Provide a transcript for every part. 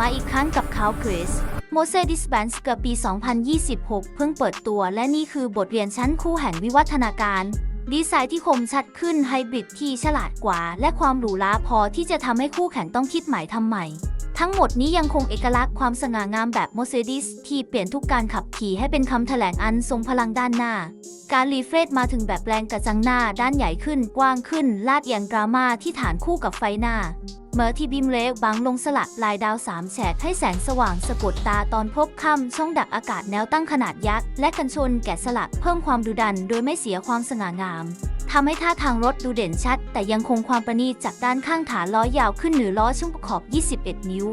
มาอีกครั้งกับคาวเกรสโมเซดิสแบนส์เกือบปี 2026 เพิ่งเปิดตัว และนี่คือบทเรียนชั้นคู่แห่งวิวัฒนาการ ดีไซน์ที่คมชัดขึ้นไฮบริดที่ฉลาดกว่า และความหรูหราพอที่จะทำให้คู่แข่งต้องคิดใหม่ทำใหม่ ทั้งหมดนี้ยังคงเอกลักษณ์ความสง่างามแบบ Mercedes ที่เปลี่ยนทุกการขับขี่ให้เป็นคำแถลงอันทรงพลังด้านหน้า การรีเฟรชมาถึงแบบแปลงกระจังหน้าด้านใหญ่ขึ้นกว้างขึ้น ลาดเอียงดราม่าที่ฐานคู่กับไฟหน้า เมื่อที่บิมเลฟบังลงสลักลายดาวสามแฉกให้แสงสว่างสะกดตาตอนพบค่ำช่องดักอากาศแนวตั้งขนาดยักษ์และกันชนแกะสลักเพิ่มความดุดัน โดยไม่เสียความสง่างาม ทำให้ท่าทางรถดูเด่นชัด แต่ยังคงความประณีตจากด้านข้างฐานล้อยาวขึ้นเหนือล้อช่วงประกอบ 21 นิ้ว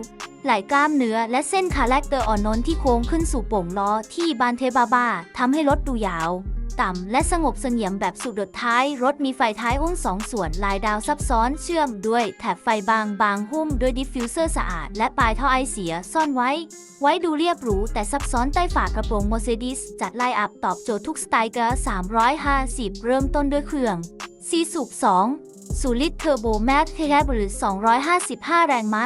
ไหล่กล้ามเนื้อและเส้นคาแรคเตอร์อ่อนน้นที่โค้งขึ้นสู่โป่งล้อที่บานเทบาบาทำให้รถดูยาว ต่ำและสงบเสงี่ยมแบบสุดดท้าย รถมีไฟท้ายอุ้งสองส่วนลายดาวซับซ้อนเชื่อมด้วยแถบไฟบางบางหุ้มด้วยดิฟฟิวเซอร์สะอาด และปลายท่อไอเสียซ่อนไว้ ไว้ดูเรียบหรูแต่ซับซ้อนใต้ฝากระโปรง Mercedes จัดไลน์อัพตอบโจทย์ทุกสไตล์เกอร์350 เริ่มต้นด้วยเครื่องซีสูบ2 สูลิตเทอร์โบแมทแคบหรือ 255 แรงม้า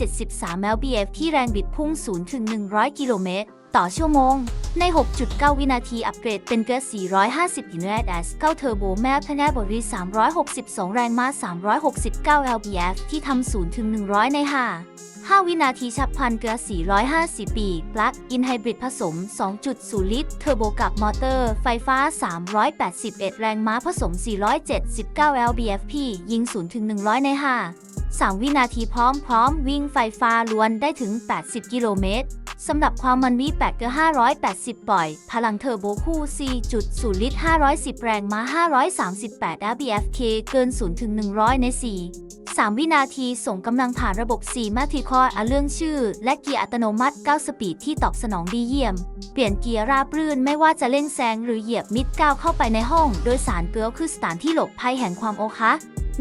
273 lbf ที่แรงบิดพุ่ง 0 ถึง 100 กิโลเมตร ต่อชั่วโมง ใน 6.9 วินาทีอัปเกรดเป็นเกียร์450 u n i t s 9เทอร์โบแมทแคบรือ362 แรงม้า 369 lbf ที่ทำ0ถึง 100 ใน 5 5 วินาทีชับพลันเกลือ450 ปี ปลั๊กอินไฮบริดผสม 2.0 ลิตร เทอร์โบกับมอเตอร์ ไฟฟ้า 381 แรงม้าผสม 479 lbfp ยิง 0-100 ใน 5 3 วินาทีพร้อมพร้อมวิ่งไฟฟ้าล้วนได้ถึง 80 กิโลเมตร สำหรับความมันวี8เกือ580 ปล่อย พลังเทอร์โบคู่ 4.0 ลิตร 510 แรงม้า 538 lbfk เกิน 0-100 ใน 4 3 วินาทีส่งกำลังผ่านระบบ 4 มาทริคอยอเรื่องชื่อ และเกียร์อัตโนมัติ 9 สปีดที่ตอบสนองดีเยี่ยม เปลี่ยนเกียร์ราบรื่นไม่ว่าจะเร่งแซงหรือเหยียบมิดก้าวเข้าไปในห้อง โดยสารเกลียวคือสถานที่หลบภัยแห่งความโอคะ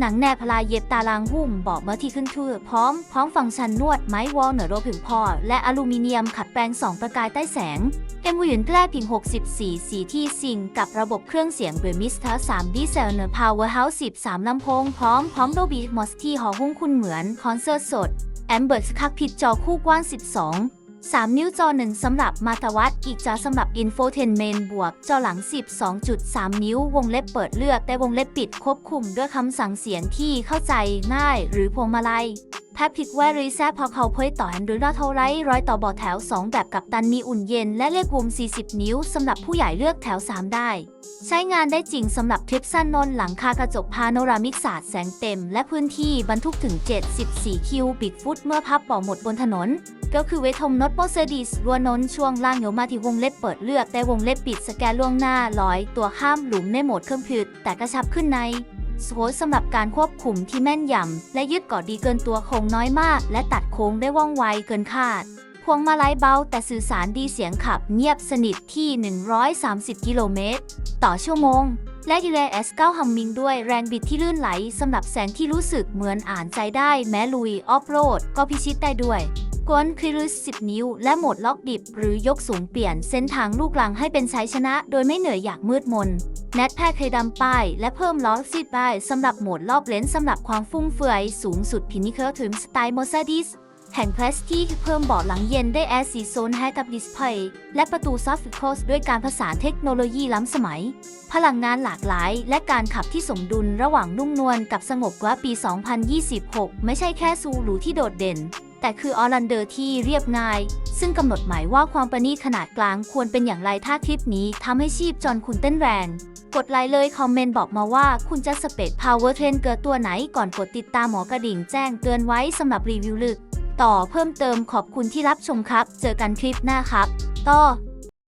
หนังแนบพลายเย็บตารางหุ้มบอกเมื่อที่ขึ้นชื่อพร้อม พร้อมฟังก์ชันนวดไม้วอลเหนือโรผึ่งพอและอลูมิเนียมขัดแปลง2ประกายใต้แสงเอ็มวีนแกล้พิง 64 สีที่ซิงกับระบบเครื่องเสียงเบรมิสเตอร์3ดีเซลเนอร์พาวเวอร์เฮาส์13 ลำโพง พร้อม พร้อมโดบีมอสที่หอหุ้มคุณเหมือนคอนเสิร์ตสดแอมเบิร์สคักผิดจอคู่กว้าง 12 3 นิ้วจอ 1 สำหรับมาตรวัดอีกจอสำหรับ Infotainment บวก จอหลัง 12.3 นิ้ว วงเล็บเปิดเลือกแต่วงเล็บปิดควบคุมด้วยคำสั่งเสียงที่เข้าใจง่ายหรือพวงมาลัยแพพิกแวรีแซพอเขาเพยต่อแอนดรอยเทาไรร้อยต่อบอแถว 2 แบบกับตันมีอุ่นเย็นและเลขวม40 นิ้วสำหรับผู้ใหญ่เลือกแถว 3 ได้ ใช้งานได้จริงสำหรับทริปสั้นนนหลังคากระจกพาโนรามิกสาดแสงเต็ม และพื้นที่บรรทุกถึง 74 คิวบิกฟุตเมื่อพับเบ่อหมดบนถนน ก็คือเวทมนดโปเซดิสรัวนนช่วงล่างโยมาที่วงเล็บเปิดเลือกแต่วงเล็บปิดสแกนล่วงหน้าลอยตัวข้ามหลุมในโหมดเครื่องพิดแต่กระชับขึ้นในโซสำหรับการควบคุมที่แม่นยำ และยึดเกาะดีเกินตัวโค้งน้อยมาก และตัดโค้งได้ว่องไวเกินคาด พวงมาลัยเบาแต่สื่อสารดีเสียงขับเงียบสนิทที่ 130 กิโลเมตร ต่อชั่วโมง และ u s 9 Humming ด้วยแรงบิดที่ลื่นไหลสำหรับแสงที่รู้สึกเหมือนอ่านใจได้แม้ลุยออฟโรดก็พิชิตได้ด้วย กวนคลิส10 นิ้ว และโหมดล็อกดิบ หรือยกสูงเปลี่ยนเส้นทางลูกลังให้เป็นชัยชนะ โดยไม่เหนื่อยอยากมืดมน แนทแพคเคยดำป้าย และเพิ่มล้อซีดป้ายสำหรับโหมดรอบเลนสำหรับความฟุ่มเฟือยสูงสุดพินิเคิลถึงสไตล์ Mercedes แห่งเพรสที่เพิ่มเบาะหลังเย็นได้แอร์สีโซนให้กับดิสเพย์และประตูซอฟต์คอสด้วยการผสานเทคโนโลยีล้ำสมัย พลังงานหลากหลาย และการขับที่สมดุลระหว่างนุ่มนวลกับสงบกว่าปี 2026 ไม่ใช่แค่ซูหรูที่โดดเด่น แต่คือออรันเดอร์ที่เรียบง่าย ซึ่งกำหนดหมายว่าความประณีตขนาดกลางควรเป็นอย่างไรถ้าคลิปนี้ทำให้ชีพจรคุณเต้นแรง กดไลค์เลยคอมเมนต์บอกมาว่าคุณจะสเปดพาวเวอร์เทรนเกิดตัวไหนก่อนกดติดตามหมอกระดิ่งแจ้งเตือนไว้สำหรับรีวิวลึก ต่อเพิ่มเติมขอบคุณที่รับชมครับ เจอกันคลิปหน้าครับ ต่อ